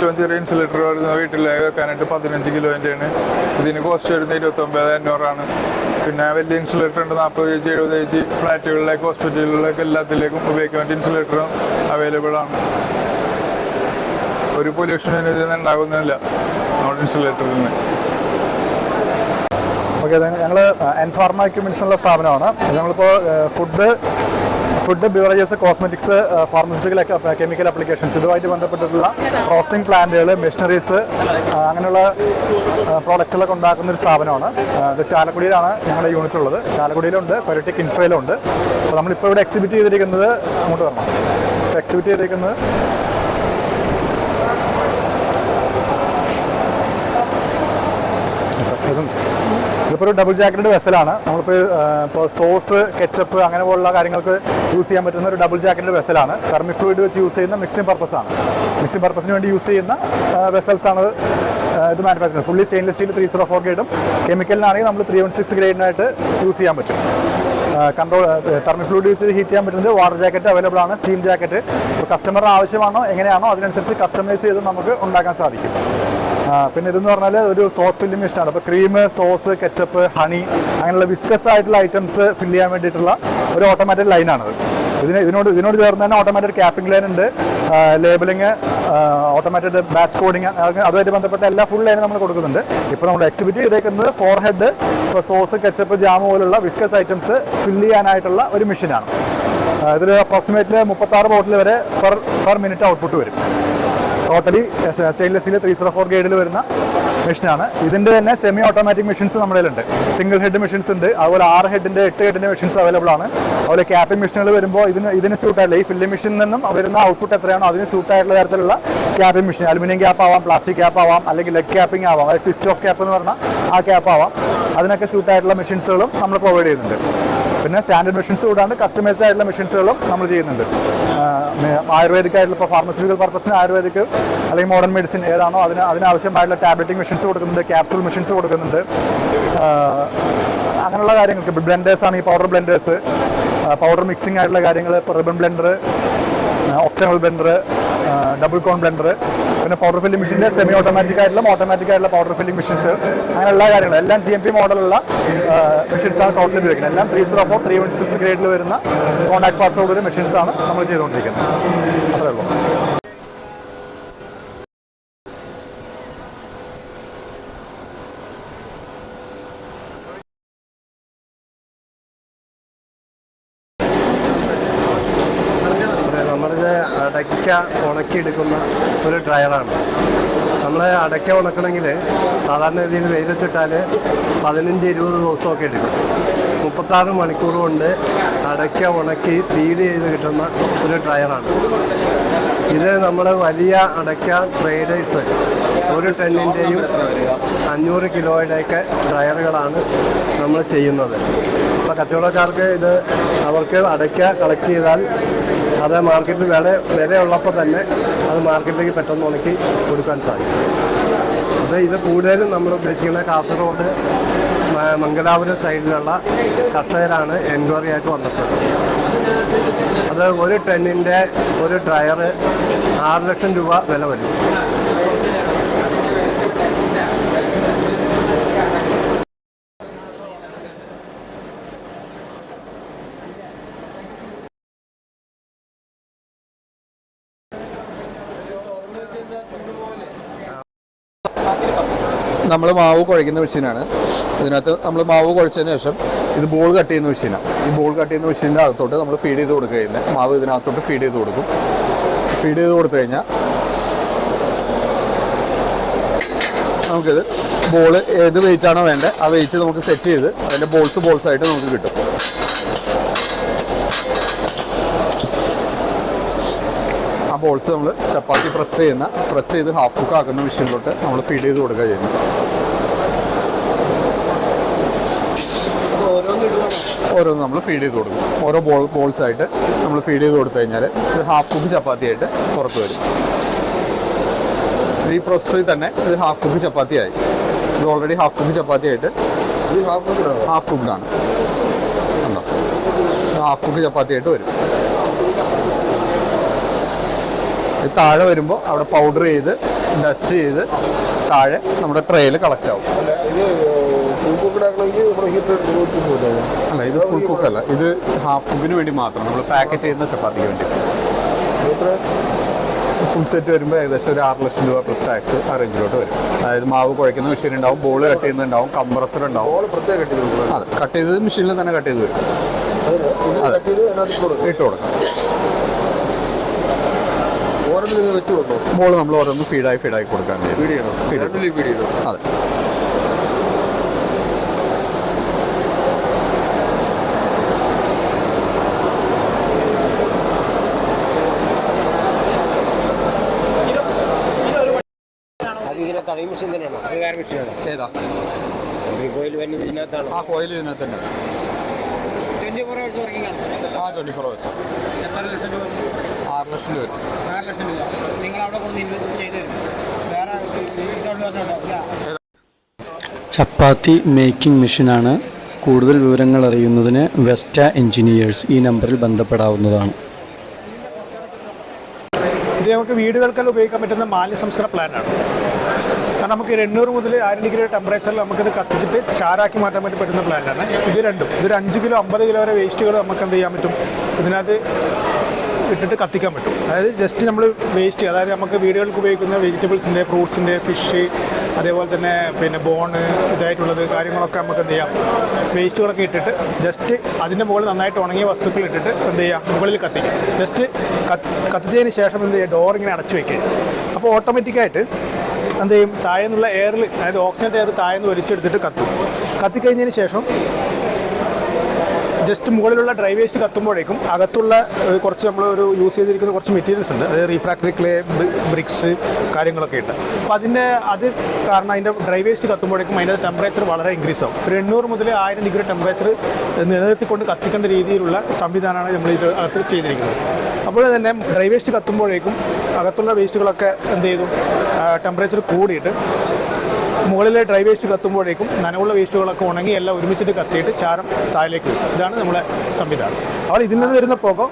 ഏറ്റവും ചെറിയ ഇൻസുലേറ്റർ വരുന്ന വീട്ടിലേക്ക് വെക്കാനായിട്ട് പതിനഞ്ച് കിലോന്റെയാണ് ഇതിന് കോസ്റ്റ് വരുന്നത് ഇരുപത്തൊമ്പത് അഞ്ഞൂറാണ് പിന്നെ വലിയ ഇൻസുലേറ്റർ ഉണ്ട് നാൽപ്പത് ചേച്ചി എഴുപത് ചേച്ചി ഫ്ലാറ്റുകളിലേക്ക് ഹോസ്പിറ്റലുകളിലേക്ക് എല്ലാത്തിലേക്കും ഉപയോഗിക്കാൻ വേണ്ടി ഇൻസുലേറ്ററും അവൈലബിൾ ആണ്. ഒരു പൊല്യൂഷനും ഇതിൽ നിന്ന് ഉണ്ടാകുന്നില്ല നോൺ ഇൻസുലേറ്ററിൽ നിന്ന്. ഓക്കെ ഞങ്ങൾ എൻഫാർമ എക്യുപ്മെന്റ്സ് ഉള്ള സ്ഥാപനമാണ്. ഞങ്ങളിപ്പോൾ food food beverages cosmetics pharmaceutical chemical applications ഇതുമായിട്ട് ബന്ധപ്പെട്ടിട്ടുള്ള പ്രോസസ്സിംഗ് പ്ലാന്റുകൾ മെഷീനറീസ് അങ്ങനെയുള്ള പ്രോഡക്റ്റ്സുകളൊക്കെ ഉണ്ടാക്കുന്ന ഒരു സ്ഥാപനമാണ്. ഇത് ചാലക്കുടിയിലാണ് ഞങ്ങളുടെ യൂണിറ്റ് ഉള്ളത്. ചാലക്കുടിയിലുണ്ട് കൊരട്ടിക് ഇൻഫ്രയിലുണ്ട് അപ്പോൾ നമ്മളിപ്പോൾ ഇവിടെ എക്സിബിറ്റ് ചെയ്തിരിക്കുന്നത് അങ്ങോട്ട് വരണം. എക്സിബിറ്റ് ചെയ്തിരിക്കുന്നത് ഇതുണ്ട് ഇതിപ്പോൾ ഒരു ഡബിൾ ജാക്കറ്റഡ് വെസലാണ് നമ്മളിപ്പോൾ ഇപ്പോൾ സോസ് കെച്ചപ്പ് അങ്ങനെ പോലുള്ള കാര്യങ്ങൾക്ക് യൂസ് ചെയ്യാൻ പറ്റുന്ന ഒരു ഡബിൾ ജാക്കറ്റഡ് വെസലാണ് തെർമിക് ഫ്ലൂയിഡ് വെച്ച് യൂസ് ചെയ്യുന്ന മിക്സിംഗ് പർപ്പസാണ് മിക്സിംഗ് പർപ്പസിന് വേണ്ടി യൂസ് ചെയ്യുന്ന വെസൽസ് ആണ് ഇത് manufacture fully stainless steel three zero four ഗ്രേഡും കെമിക്കലിനാണെങ്കിൽ നമ്മൾ ത്രീ വൺ സിക്സ് ഗ്രേഡിനായിട്ട് യൂസ് ചെയ്യാൻ പറ്റും. കൺട്രോൾ തെർമിക് ഫ്ലൂയിഡ് വെച്ച് ഹീറ്റ് ചെയ്യാൻ പറ്റുന്നത് വാട്ടർ ജാക്കറ്റ് അവൈലബിൾ ആണ് സ്റ്റീം ജാക്കറ്റ് കസ്റ്റമറിന് ആവശ്യമാണോ എങ്ങനെയാണോ അതിനനുസരിച്ച് കസ്റ്റമൈസ് ചെയ്ത് നമുക്ക് ഉണ്ടാക്കാൻ സാധിക്കും. പിന്നെ ഇതെന്ന് പറഞ്ഞാൽ ഒരു സോസ് ഫില്ലിംഗ് മെഷീനാണ് അപ്പോൾ ക്രീം സോസ് കെച്ചപ്പ് ഹണി അങ്ങനെയുള്ള വിസ്കസ് ആയിട്ടുള്ള ഐറ്റംസ് ഫില്ല് ചെയ്യാൻ വേണ്ടിയിട്ടുള്ള ഒരു ഓട്ടോമാറ്റിക് ലൈനാണ് ഇതിന് ഇതിനോട് ഇതിനോട് ചേർന്ന് തന്നെ ഓട്ടോമാറ്റിക് ക്യാപ്പിംഗ് ലൈൻ ഉണ്ട്. ലേബലിംഗ് ഓട്ടോമാറ്റിക് ബാച്ച് കോഡിങ് അതുമായിട്ട് ബന്ധപ്പെട്ട എല്ലാ ഫുൾ ലൈനും നമ്മൾ കൊടുക്കുന്നുണ്ട്. ഇപ്പോൾ നമ്മൾ എക്സിബിറ്റ് ചെയ്തേക്കുന്നത് ഫോർ ഹെഡ് ഇപ്പോൾ സോസ് കെച്ചപ്പ് ജാം പോലുള്ള വിസ്കസ് ഐറ്റംസ് ഫില്ല് ചെയ്യാനായിട്ടുള്ള ഒരു മെഷീനാണ് ഇതിൽ അപ്രോക്സിമേറ്റ്ലി മുപ്പത്താറ് ബോട്ടിൽ വരെ പെർ പെർ മിനിറ്റ് ഔട്ട്പുട്ട് വരും. Totally stainless steel three zero four ഗ്രേഡിൽ വരുന്ന മെഷീനാണ്. ഇതിന്റെ തന്നെ സെമി ഓട്ടോമാറ്റിക് മെഷീൻസ് നമ്മുടെ ഉണ്ട് സിംഗിൾ ഹെഡ് മെഷീൻസ് ഉണ്ട് അതുപോലെ ആറ് ഹെഡിന്റെ എട്ട് ഹെഡിന്റെ മെഷീൻസ് അവൈലബിൾ ആണ്. അതുപോലെ ക്യാപ്പിംഗ് മെഷീനുകൾ വരുമ്പോൾ ഇതിന് ഇതിന് സ്യൂട്ട് ആയിട്ടില്ല. ഈ ഫില്ലിംഗ് മെഷീനിൽ നിന്നും വരുന്ന ഔട്ട്പുട്ട് എത്രയാണോ അതിന് സ്യൂട്ട് ആയിട്ടുള്ള തരത്തിലുള്ള ക്യാപ്പിംഗ് മെഷീൻ അലുമിനിയം ക്യാപ്പ് ആവാം പ്ലാസ്റ്റിക് ക്യാപ്പ് ആവാം അല്ലെങ്കിൽ ലെഗ് ക്യാപ്പിംഗ് ആവാം അതായത് ട്വിസ്റ്റ് ഓഫ് ക്യാപ്പ് എന്ന് പറഞ്ഞാൽ ആ ക്യാപ്പ് ആവാം. അതിനൊക്കെ സ്യൂട്ട് ആയിട്ടുള്ള മെഷീൻസുകളും നമ്മൾ പ്രൊവൈഡ് ചെയ്യുന്നുണ്ട്. പിന്നെ സ്റ്റാൻഡേർഡ് മെഷീൻസ് കൂടാണ്ട് കസ്റ്റമൈസ്ഡ് ആയിട്ടുള്ള മെഷീൻസുകളും നമ്മൾ ചെയ്യുന്നുണ്ട്. ആയുർവേദിക് ആയിട്ടുള്ള ഇപ്പോൾ ഫാർമസ്യൂട്ടിക്കൽ പർപ്പസിന് ആയുർവേദിക് അല്ലെങ്കിൽ മോഡേൺ മെഡിസിൻ ഏതാണോ അതിന് അതിനാവശ്യമായിട്ടുള്ള ടാബ്ലറ്റിംഗ് മെഷീൻസ് കൊടുക്കുന്നുണ്ട് ക്യാപ്സൂൾ മെഷീൻസ് കൊടുക്കുന്നുണ്ട്. അങ്ങനെയുള്ള കാര്യങ്ങൾക്ക് ബ്ലെൻഡേഴ്സ് ആണ് ഈ പൗഡർ ബ്ലെൻഡേഴ്സ് പൗഡർ മിക്സിംഗ് ആയിട്ടുള്ള കാര്യങ്ങൾ ഇപ്പോൾ ribbon blender octagonal blender double cone blender പിന്നെ പൗഡർ ഫില്ലിംഗ് മെഷീന്റെ സെമി ഓട്ടോമാറ്റിക് ആയിട്ടുള്ള ഓട്ടോമാറ്റിക് ആയിട്ടുള്ള പൗഡർ ഫില്ലിംഗ് മെഷീൻസ് അങ്ങനെ എല്ലാ കാര്യങ്ങളും എല്ലാം ജി എം പി മോഡലുള്ള മെഷീൻസാണ് ആണ് ടോട്ടൽ ഉപയോഗിക്കുന്നത്. എല്ലാം three zero four three one six ഗ്രേഡിൽ വരുന്ന കോൺടാക്ട് പാർട്സോട് മെഷീൻസ് ആണ് നമ്മൾ ചെയ്തുകൊണ്ടിരിക്കുന്നത്. അത്രേ ഉള്ളൂ നമ്മളിത് അടയ്ക്ക ഉണക്കിയെടുക്കുന്ന ഒരു ഡ്രയറാണ് അടയ്ക്ക ഉണക്കണമെങ്കിൽ സാധാരണ രീതിയിൽ വെയിലത്തിട്ടാൽ പതിനഞ്ച് ഇരുപത് ദിവസമൊക്കെ എടുക്കും. മുപ്പത്താറ് മണിക്കൂർ കൊണ്ട് അടയ്ക്ക ഉണക്കി ഫീഡ് ചെയ്ത് കിട്ടുന്ന ഒരു ഡ്രയറാണ്. ഇത് നമ്മൾ വലിയ അടയ്ക്ക ട്രേഡേഴ്സ് ഒരു ടണ്ണിന്റെയും അഞ്ഞൂറ് കിലോയുടെയൊക്കെ ഡ്രയറുകളാണ് നമ്മൾ ചെയ്യുന്നത്. അപ്പോൾ കച്ചവടക്കാർക്ക് ഇത് അവർക്ക് അടയ്ക്ക കളക്ട് ചെയ്താൽ അത് മാർക്കറ്റിൽ വില വിലയുള്ളപ്പോൾ തന്നെ അത് മാർക്കറ്റിലേക്ക് പെട്ടെന്ന് ഉണക്കി കൊടുക്കാൻ സാധിക്കും. അത് ഇത് കൂടുതലും നമ്മൾ ഉദ്ദേശിക്കുന്നത് കാസർഗോഡ് മംഗലാപുരം സൈഡിലുള്ള കർഷകരാണ് എൻക്വയറി ആയിട്ട് വന്നിട്ടുള്ളത്. അത് ഒരു ടണ്ണിന്റെ ഒരു ഡ്രയർ ആറ് ലക്ഷം രൂപ വില വരും. നമ്മൾ മാവ് കുഴയ്ക്കുന്ന മെഷീനാണ് ഇതിനകത്ത് നമ്മൾ മാവ് കുഴച്ചതിന് ശേഷം ഇത് ബോൾ കട്ട് ചെയ്യുന്ന മെഷീനാണ് ഈ ബോൾ കട്ട് ചെയ്യുന്ന മെഷീന്റെ അകത്തോട്ട് നമ്മൾ ഫീഡ് ചെയ്ത് കൊടുക്കുക ചെയ്യുന്നത്. മാവ് ഇതിനകത്തോട്ട് ഫീഡ് ചെയ്ത് കൊടുക്കും. ഫീഡ് ചെയ്ത് കൊടുത്തു കഴിഞ്ഞാൽ നമുക്കിത് ബോൾ ഏത് വെയിറ്റ് ആണോ വേണ്ടത് ആ വെയിറ്റ് നമുക്ക് സെറ്റ് ചെയ്ത് അതിന്റെ ബോൾസ് ബോൾസ് ആയിട്ട് നമുക്ക് കിട്ടും ആ ബോൾസ് നമ്മൾ ചപ്പാത്തി പ്രസ് ചെയ്യുന്ന പ്രസ് ചെയ്ത് ഹാഫ് കുക്ക് ആക്കുന്ന മെഷീനിലോട്ട് നമ്മൾ ഫീഡ് ചെയ്ത് കൊടുക്കുക ചെയ്യുന്നത്. ഓരോന്ന് നമ്മൾ ഫീഡ് ചെയ്ത് കൊടുക്കും. ഓരോ ബോൾ ബോൾസ് ആയിട്ട് നമ്മൾ ഫീഡ് ചെയ്ത് കൊടുത്തു കഴിഞ്ഞാൽ ഇത് ഹാഫ് കുക്ക് ചപ്പാത്തി ആയിട്ട് പുറത്ത് വരും. ഈ പ്രോസസ്സിൽ തന്നെ ഇത് ഹാഫ് കുക്ക് ചപ്പാത്തി ആയി. ഇത് ഓൾറെഡി ഹാഫ് കുക്ക് ചപ്പാത്തി ആയിട്ട് ഹാഫ് കുക്ക് ആണ് കണ്ടോ? ഹാഫ് കുക്ക് ചപ്പാത്തി ആയിട്ട് വരും. താഴെ വരുമ്പോൾ അവിടെ പൗഡർ ചെയ്ത് ഡസ്റ്റ് ചെയ്ത് താഴെ നമ്മുടെ ട്രേയിൽ കളക്ട് ആവും. അല്ല ഇത് ഫുൾ കുക്ക് അല്ല. ഇത് ഹാഫ് കുക്കിന് വേണ്ടി മാത്രം. നമ്മൾ പാക്കറ്റ് ചെയ്യുന്ന ചപ്പാത്തിക്ക് വേണ്ടി. ഫുൾ സെറ്റ് വരുമ്പോൾ ഏകദേശം ഒരു ആറ് ലക്ഷം രൂപ പ്ലസ് ടാക്സ് ആ റേഞ്ചിലോട്ട് വരും. അതായത് മാവ് കുഴക്കുന്ന മെഷീൻ ഉണ്ടാവും ബോൾ കട്ട് ചെയ്യുന്നുണ്ടാവും കംപ്രസർ ഉണ്ടാവും അതെ കട്ട് ചെയ്തത് മെഷീനിൽ തന്നെ കട്ട് ചെയ്ത് വരും. അതെ ഇട്ട് കൊടുക്കാം. ബോൾ നമ്മൾ ഓരോന്ന് ഫീഡായി ഫീഡായി കൊടുക്കാൻ ഫീഡ് അതെ. ഏതാ? ആ കോയിൽ ഇതിനകത്ത് തന്നെ ആ ട്വന്റി ഫോർ അവേഴ്സ് ആറ് ലക്ഷം രൂപ വരും. ആറ് ലക്ഷം രൂപ. നിങ്ങൾ അവിടെ കൊണ്ട് ഇൻവെസ്റ്റ് ചെയ്ത് തരും. വേറെ ചപ്പാത്തി മേക്കിംഗ് മെഷീനാണ് കൂടുതൽ വിവരങ്ങൾ അറിയുന്നതിന് വെസ്റ്റ എഞ്ചിനീയേഴ്സ് ഈ നമ്പറിൽ ബന്ധപ്പെടാവുന്നതാണ്. ഇത് നമുക്ക് വീടുകൾക്കെല്ലാം ഉപയോഗിക്കാൻ പറ്റുന്ന മാലിന്യ സംസ്കരണ പ്ലാനാണ് കാരണം നമുക്ക് ഒരു എണ്ണൂറ് മുതൽ ആയിരം ഡിഗ്രി ടെമ്പറേച്ചറിൽ നമുക്കിത് കത്തിച്ചിട്ട് ചാരാക്കി മാറ്റാൻ വേണ്ടി പറ്റുന്ന പ്ലാന്റാണ് ഇത് രണ്ടും. ഇതൊരു അഞ്ച് കിലോ അമ്പത് കിലോ വരെ വേസ്റ്റുകൾ നമുക്ക് എന്ത് ചെയ്യാൻ പറ്റും? ഇതിനകത്ത് ഇട്ടിട്ട് കത്തിക്കാൻ പറ്റും. അതായത് ജസ്റ്റ് നമ്മൾ വേസ്റ്റ് അതായത് നമുക്ക് വീടുകൾക്ക് ഉപയോഗിക്കുന്ന വെജിറ്റബിൾസിന്റെ ഫ്രൂട്ട്സിന്റെ ഫിഷ് അതേപോലെ തന്നെ പിന്നെ ബോണ് ഇതായിട്ടുള്ളത് കാര്യങ്ങളൊക്കെ നമുക്ക് എന്ത് ചെയ്യാം? വേസ്റ്റുകളൊക്കെ ഇട്ടിട്ട് ജസ്റ്റ് അതിന്റെ മുകളിൽ നന്നായിട്ട് ഉണങ്ങിയ വസ്തുക്കൾ ഇട്ടിട്ട് എന്ത് ചെയ്യാം? മുകളിൽ കത്തിക്കാം. ജസ്റ്റ് കത്തിച്ചതിന് ശേഷം എന്ത് ചെയ്യുക ഡോർ ഇങ്ങനെ അടച്ചു വയ്ക്കുക അപ്പോൾ ഓട്ടോമാറ്റിക്കായിട്ട് എന്ത് ചെയ്യും? താഴെ നിന്നുള്ള എയറിൽ അതായത് ഓക്സിജന്റെ എയർ താഴെ നിന്ന് വലിച്ചെടുത്തിട്ട് കത്തും. കത്തിക്കഴിഞ്ഞതിന് ശേഷം ജസ്റ്റ് മുകളിലുള്ള ഡ്രൈ വേസ്റ്റ് കത്തുമ്പോഴേക്കും അകത്തുള്ള കുറച്ച് നമ്മൾ ഒരു യൂസ് ചെയ്തിരിക്കുന്ന കുറച്ച് മെറ്റീരിയൽസ് ഉണ്ട്. അതായത് റീഫ്രാക്ടറി ക്ലേ ബ്രിക്സ് കാര്യങ്ങളൊക്കെ ഉണ്ട് അപ്പോൾ അതിന്റെ അത് കാരണം അതിന്റെ ഡ്രൈ വേസ്റ്റ് കത്തുമ്പോഴേക്കും അതിന്റെ ടെമ്പറേച്ചർ വളരെ ഇൻക്രീസ് ആവും. ഒരു എണ്ണൂറ് മുതൽ ആയിരം ഡിഗ്രി ടെമ്പറേച്ചർ നിലനിർത്തിക്കൊണ്ട് കത്തിക്കുന്ന രീതിയിലുള്ള സംവിധാനമാണ് നമ്മൾ ഇത് അകത്ത് ചെയ്തിരിക്കുന്നത്. അപ്പോൾ തന്നെ ഡ്രൈ വേസ്റ്റ് കത്തുമ്പോഴേക്കും അകത്തുള്ള വേസ്റ്റുകളൊക്കെ എന്ത് ചെയ്തു? ടെമ്പറേച്ചർ കൂടിയിട്ട് മുകളിലെ ഡ്രൈ വേസ്റ്റ് കത്തുമ്പോഴേക്കും നനവുള്ള വേസ്റ്റുകളൊക്കെ ഉണങ്ങി എല്ലാം ഒരുമിച്ചിട്ട് കത്തിയിട്ട് ചാരം താഴേക്ക് വരും ഇതാണ് നമ്മുടെ സംവിധാനം. അപ്പോൾ ഇതിൽ നിന്ന് വരുന്ന പുക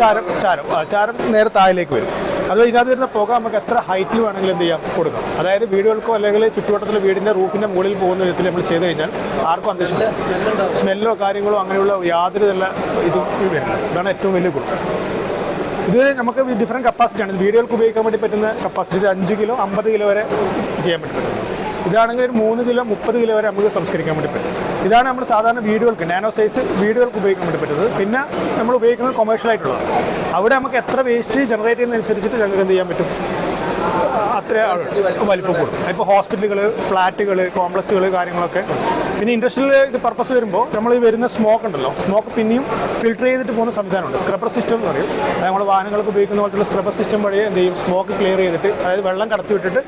ചാരം ചാരം ചാരം നേരെ താഴേക്ക് വരും. അത് ഇതിനകത്ത് വരുന്ന പുക നമുക്ക് എത്ര ഹൈറ്റിൽ വേണമെങ്കിലും എന്ത് ചെയ്യാം? കൊടുക്കാം. അതായത് വീടുകൾക്കോ അല്ലെങ്കിൽ ചുറ്റുവട്ടത്തിലെ വീടിന്റെ റൂഫിന്റെ മുകളിൽ പോകുന്ന വിധത്തിൽ നമ്മൾ ചെയ്ത് കഴിഞ്ഞാൽ ആർക്കും അന്തരീക്ഷം സ്മെല്ലോ കാര്യങ്ങളോ അങ്ങനെയുള്ള യാതൊരു നല്ല ഇതും വരില്ല ഇതാണ് ഏറ്റവും വലിയ ഗുണം. ഇത് നമുക്ക് ഡിഫറെന്റ് കപ്പാസിറ്റിയാണ് വീഡിയോകൾക്ക് ഉപയോഗിക്കാൻ വേണ്ടി പറ്റുന്ന കപ്പാസിറ്റി അഞ്ച് കിലോ അമ്പത് കിലോ വരെ ചെയ്യാൻ പറ്റും. ഇതാണെങ്കിൽ ഒരു മൂന്ന് കിലോ മുപ്പത് കിലോ വരെ നമുക്ക് സംസ്കരിക്കാൻ വേണ്ടി പറ്റും. ഇതാണ് നമ്മൾ സാധാരണ വീടുകൾക്ക് നാനോ സൈസ് വീടുകൾക്ക് ഉപയോഗിക്കാൻ വേണ്ടി പറ്റുന്നത്. പിന്നെ നമ്മൾ ഉപയോഗിക്കുന്നത് കൊമേഴ്ഷ്യൽ ആയിട്ടുള്ളതാണ്. അവിടെ നമുക്ക് എത്ര വേസ്റ്റ് ജനറേറ്റ് ചെയ്യുന്നതനുസരിച്ചിട്ട് ഞങ്ങൾക്ക് എന്ത് ചെയ്യാൻ പറ്റും? അത്ര വലിപ്പം കൂടും. ഇപ്പോൾ ഹോസ്പിറ്റലുകൾ ഫ്ലാറ്റുകൾ കോംപ്ലക്സുകൾ കാര്യങ്ങളൊക്കെ. പിന്നെ ഇൻഡസ്ട്രിയൽ ഇത് പർപ്പസ് വരുമ്പോൾ നമ്മൾ ഈ വരുന്ന സ്മോക്ക് ഉണ്ടല്ലോ സ്മോക്ക് പിന്നെയും ഫിൽട്ടർ ചെയ്തിട്ട് പോകുന്ന സംവിധാനമുണ്ട്. സ്ക്രബർ സിസ്റ്റം എന്ന് പറയും. അത് നമ്മൾ വാഹനങ്ങൾക്ക് ഉപയോഗിക്കുന്ന പോലത്തുള്ള സ്ക്രബർ സിസ്റ്റം വഴി എന്ത് ചെയ്യും? സ്മോക്ക് ക്ലിയർ ചെയ്തിട്ട് അതായത് വെള്ളം കടത്തി വിട്ടിട്ട്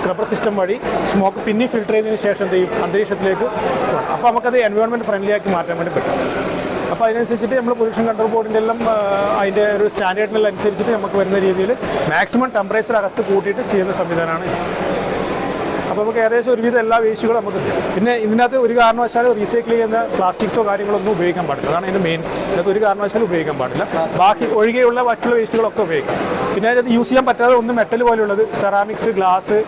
സ്ക്രബർ സിസ്റ്റം വഴി സ്മോക്ക് പിന്നെ ഫിൽട്ടർ ചെയ്തതിന് ശേഷം എന്ത് ചെയ്യും? അന്തരീക്ഷത്തിലേക്ക് അപ്പോൾ നമുക്കത് എൻവയോൺമെന്റ് ഫ്രണ്ട്ലി ആക്കി മാറ്റാൻ വേണ്ടി പറ്റും. അപ്പോൾ അതിനനുസരിച്ചിട്ട് നമ്മൾ പൊല്യൂഷൻ കൺട്രോൾ ബോർഡിന്റെ എല്ലാം അതിന്റെ ഒരു സ്റ്റാൻഡേർഡിനെല്ലാം അനുസരിച്ചിട്ട് നമുക്ക് വരുന്ന രീതിയിൽ മാക്സിമം ടെമ്പറേച്ചർ അകത്ത് കൂട്ടിയിട്ട് ചെയ്യുന്ന സംവിധാനമാണ് അപ്പോൾ നമുക്ക് ഏകദേശം ഒരുവിധം എല്ലാ വേസ്റ്റുകളും നമുക്ക് പിന്നെ ഇതിനകത്ത് ഒരു കാരണവശാലും റീസൈക്കിൾ ചെയ്യുന്ന പ്ലാസ്റ്റിക്സോ കാര്യങ്ങളൊന്നും ഉപയോഗിക്കാൻ പാടില്ല. അതാണ് അതിന്റെ മെയിൻ ഇതിനകത്ത് ഒരു കാരണവശാലും ഉപയോഗിക്കാൻ പാടില്ല. ബാക്കി ഒഴികെയുള്ള മറ്റുള്ള വേസ്റ്റുകളൊക്കെ ഉപയോഗിക്കാം. പിന്നെ അതിനകത്ത് യൂസ് ചെയ്യാൻ പറ്റാതെ ഒന്ന് മെറ്റൽ പോലെയുള്ളത് സെറാമിക്സ് ഗ്ലാസ്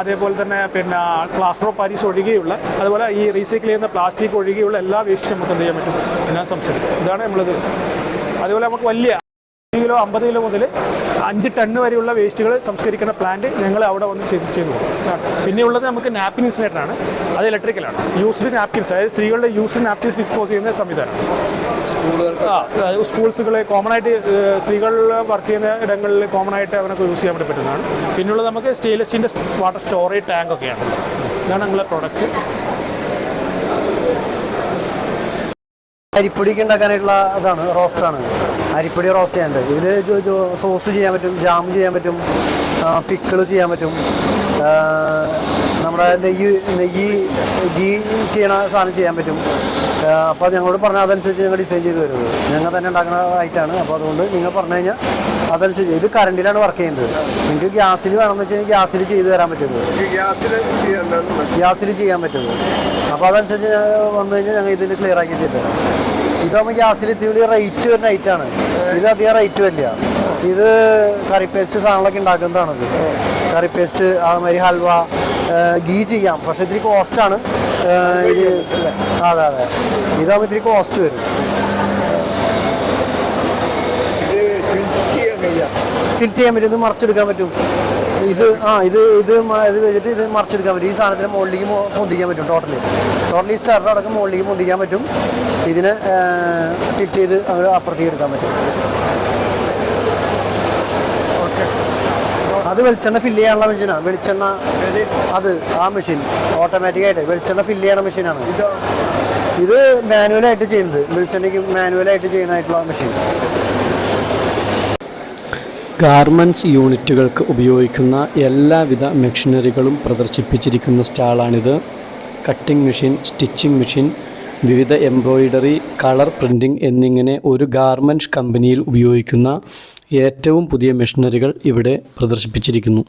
അതേപോലെ തന്നെ പിന്നെ പ്ലാസ്റ്റർ ഓഫ് പാരീസ് ഒഴികെയുള്ള അതുപോലെ ഈ റീസൈക്കിൾ ചെയ്യുന്ന പ്ലാസ്റ്റിക് ഒഴികെയുള്ള എല്ലാ വേസ്റ്റും നമുക്ക് എന്ത് ചെയ്യാൻ പറ്റും? എന്നാൽ സംസാരിക്കും. ഇതാണ് നമ്മളിത്. അതുപോലെ നമുക്ക് വലിയ കിലോ അമ്പത് കിലോ മുതൽ അഞ്ച് ടണ്ണ് വരെയുള്ള വേസ്റ്റുകൾ സംസ്കരിക്കുന്ന പ്ലാന്റ് ഞങ്ങൾ അവിടെ വന്ന് ചെയ്ത് ചെയ്തു. പിന്നെ ഉള്ളത് നമുക്ക് നാപ്കിൻ ഇൻസിനേറ്ററാണ് അത് ഇലക്ട്രിക്കലാണ് യൂസ്ഡ് നാപ്കിൻസ് അതായത് സ്ത്രീകളുടെ യൂസ്ഡ് നാപ്കിൻസ് ഡിസ്പോസ് ചെയ്യുന്ന സംവിധാനം. ആ അതായത് കോമൺ ആയിട്ട് സ്ത്രീകൾ വർക്ക് ചെയ്യുന്ന ഇടങ്ങളിൽ കോമൺ ആയിട്ട് അവനൊക്കെ യൂസ് ചെയ്യാൻ വേണ്ടി പറ്റുന്നതാണ് പിന്നുള്ളത് നമുക്ക് സ്റ്റെയിൻലെസ്റ്റിന്റെ വാട്ടർ സ്റ്റോറേജ് ടാങ്ക് ഒക്കെയാണ് ഇതാണ് ഞങ്ങളുടെ പ്രോഡക്റ്റ്സ് അരിപ്പൊടിക്ക് ഉണ്ടാക്കാനായിട്ടുള്ള അതാണ് റോസ്റ്റാണ് അരിപ്പൊടി റോസ്റ്റ് ചെയ്യാനുണ്ട് ഇതിൽ സോസ് ചെയ്യാൻ പറ്റും ജാം ചെയ്യാൻ പറ്റും പിക്കിൾ ചെയ്യാൻ പറ്റും നമ്മുടെ നെയ്യ് നെയ്യ് ഗീ ചെയ്യണ സാധനം ചെയ്യാൻ പറ്റും അപ്പോൾ ഞങ്ങളോട് പറഞ്ഞാൽ അതനുസരിച്ച് ഞങ്ങൾ ഡിസൈൻ ചെയ്ത് തരുന്നത്. ഞങ്ങൾ തന്നെ ഉണ്ടാക്കുന്ന ആയിട്ടാണ് അപ്പോൾ അതുകൊണ്ട് നിങ്ങൾ പറഞ്ഞു കഴിഞ്ഞാൽ അതനുസരിച്ച് ഇത് കറണ്ടിലാണ് വർക്ക് ചെയ്യുന്നത്. നിങ്ങൾക്ക് ഗ്യാസിൽ വേണമെന്ന് വെച്ച് കഴിഞ്ഞാൽ ഗ്യാസിൽ ചെയ്ത് തരാൻ പറ്റുന്നത്. ഗ്യാസിൽ ഗ്യാസിൽ ചെയ്യാൻ പറ്റുന്നത്. അപ്പോൾ അതനുസരിച്ച് ഞങ്ങൾ വന്നു കഴിഞ്ഞാൽ ഞങ്ങൾ ഇതിന് ക്ലിയർ ആക്കി ചെയ്ത് തരാം. ഇതാകുമ്പോൾ ഗ്യാസിൽ ഇത്തിരി റേറ്റ് വരുന്ന ഐറ്റാണ് ഇത് അധികം റേറ്റ് വരില്ല. ഇത് കറി പേസ്റ്റ് സാധനങ്ങളൊക്കെ ഉണ്ടാക്കുന്നതാണ് കറി പേസ്റ്റ് അതുമാതിരി ഹൽവ ഗീ ചെയ്യാം. പക്ഷെ ഇത്തിരി കോസ്റ്റാണ് അതെ അതെ. ഇതാകുമ്പോൾ ഇത്തിരി കോസ്റ്റ് വരും. ഫിൽറ്റ് ചെയ്യാൻ പറ്റും. ഇത് മറച്ചെടുക്കാൻ പറ്റും. ഇത് ആ ഇത് ഇത് ഇത് വെച്ചിട്ട് ഇത് മറിച്ചെടുക്കാൻ പറ്റും. ഈ സാധനത്തിന് മുകളിലേക്ക് പൊന്തിക്കാൻ പറ്റും ടോട്ടലി ടോട്ടലി സ്റ്റാർ അടക്കം മുകളിലേക്ക് പൊന്തിക്കാൻ പറ്റും. ഇതിനെ ടിൽറ്റ് ചെയ്ത് അവർ അപ്പുറത്തേക്ക് എടുക്കാൻ പറ്റും. അത് വെളിച്ചെണ്ണ ഫില്ല് ചെയ്യാനുള്ള മെഷീനാണ് വെളിച്ചെണ്ണ അത് ആ മെഷീൻ ഓട്ടോമാറ്റിക്കായിട്ട് വെളിച്ചെണ്ണ ഫില്ല് ചെയ്യണ മെഷീനാണ് ഇത്? മാനുവലായിട്ട് ചെയ്യുന്നത്. വെളിച്ചെണ്ണയ്ക്ക് മാനുവലായിട്ട് ചെയ്യുന്നതായിട്ടുള്ള മെഷീൻ ഗാർമെന്റ്സ് യൂണിറ്റുകൾക്ക് ഉപയോഗിക്കുന്ന എല്ലാവിധ മെഷീനറികളും പ്രദർശിപ്പിച്ചിരിക്കുന്ന സ്റ്റാളാണിത്. കട്ടിംഗ് മെഷീൻ സ്റ്റിച്ചിങ് മെഷീൻ വിവിധ എംബ്രോയിഡറി കളർ പ്രിന്റിംഗ് എന്നിങ്ങനെ ഒരു ഗാർമെന്റ് കമ്പനിയിൽ ഉപയോഗിക്കുന്ന ഏറ്റവും പുതിയ മെഷീനറികൾ ഇവിടെ പ്രദർശിപ്പിച്ചിരിക്കുന്നു.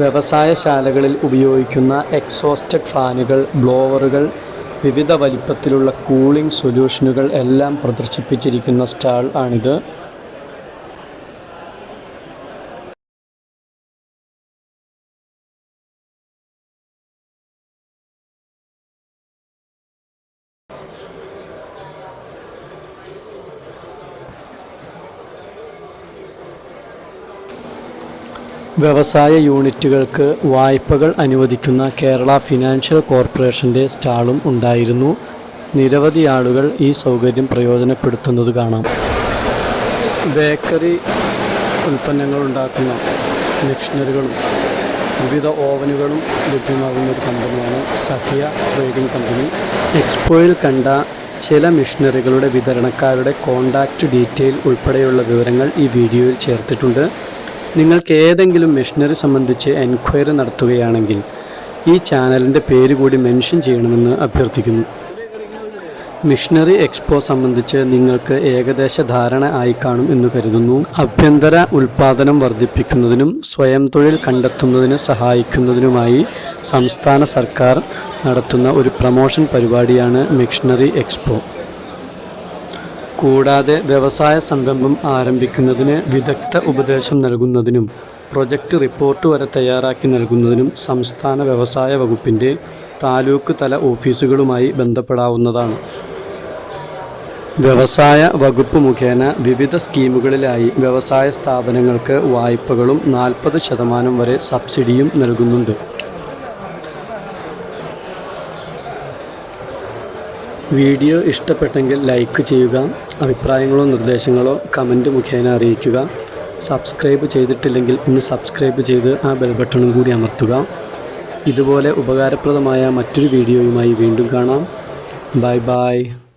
വ്യവസായശാലകളിൽ ഉപയോഗിക്കുന്ന എക്സോസ്റ്റഡ് ഫാനുകൾ ബ്ലോവറുകൾ വിവിധ വലിപ്പത്തിലുള്ള കൂളിംഗ് സൊല്യൂഷനുകൾ എല്ലാം പ്രദർശിപ്പിച്ചിരിക്കുന്ന സ്റ്റാൾ ആണിത്. വ്യവസായ യൂണിറ്റുകൾക്ക് വായ്പകൾ അനുവദിക്കുന്ന കേരള ഫിനാൻഷ്യൽ കോർപ്പറേഷന്റെ സ്റ്റാളും ഉണ്ടായിരുന്നു. നിരവധി ആളുകൾ ഈ സൗകര്യം പ്രയോജനപ്പെടുത്തുന്നത് കാണാം. ബേക്കറി ഉൽപ്പന്നങ്ങൾ ഉണ്ടാക്കുന്ന മിഷനറികളും വിവിധ ഓവനുകളും ലഭ്യമാകുന്ന ഒരു കമ്പനിയാണ് സഹിയ ട്രേഡിംഗ് കമ്പനി. എക്സ്പോയിൽ കണ്ട ചില മിഷനറികളുടെ വിതരണക്കാരുടെ കോണ്ടാക്റ്റ് ഡീറ്റെയിൽ ഉൾപ്പെടെയുള്ള വിവരങ്ങൾ ഈ വീഡിയോയിൽ ചേർത്തിട്ടുണ്ട്. നിങ്ങൾക്ക് ഏതെങ്കിലും മെഷീനറി സംബന്ധിച്ച് എൻക്വയറി നടത്തുകയാണെങ്കിൽ ഈ ചാനലിന്റെ പേര് കൂടി മെൻഷൻ ചെയ്യണമെന്ന് അഭ്യർത്ഥിക്കുന്നു. മിഷണറി എക്സ്പോ സംബന്ധിച്ച് നിങ്ങൾക്ക് ഏകദേശ ധാരണ ആയി കാണും എന്ന് കരുതുന്നു. അഭ്യന്തര ഉൽപാദനം വർദ്ധിപ്പിക്കുന്നതിനും സ്വയം തൊഴിൽ കണ്ടെത്തുന്നതിന് സഹായിക്കുന്നതിനുമായി സംസ്ഥാന സർക്കാർ നടത്തുന്ന ഒരു പ്രമോഷൻ പരിപാടിയാണ് മിഷണറി എക്സ്പോ കൂടാതെ വ്യവസായ സംരംഭം ആരംഭിക്കുന്നതിന് വിദഗ്ധ ഉപദേശം നൽകുന്നതിനും പ്രൊജക്റ്റ് റിപ്പോർട്ട് വരെ തയ്യാറാക്കി നൽകുന്നതിനും സംസ്ഥാന വ്യവസായ വകുപ്പിന്റെ താലൂക്ക് തല ഓഫീസുകളുമായി ബന്ധപ്പെടാവുന്നതാണ്. വ്യവസായ വകുപ്പ് മുഖേന വിവിധ സ്കീമുകളിലായി വ്യവസായ സ്ഥാപനങ്ങൾക്ക് വായ്പകളും നാൽപ്പത് ശതമാനം വരെ സബ്സിഡിയും നൽകുന്നുണ്ട്. വീഡിയോ ഇഷ്ടപ്പെട്ടെങ്കിൽ ലൈക്ക് ചെയ്യുക അഭിപ്രായങ്ങളോ നിർദ്ദേശങ്ങളോ കമന്റ് മുഖേന അറിയിക്കുക. സബ്സ്ക്രൈബ് ചെയ്തിട്ടില്ലെങ്കിൽ ഒന്ന് സബ്സ്ക്രൈബ് ചെയ്ത് ആ ബെൽ ബട്ടണും കൂടി അമർത്തുക. ഇതുപോലെ ഉപകാരപ്രദമായ മറ്റൊരു വീഡിയോയുമായി വീണ്ടും കാണാം. Bye bye.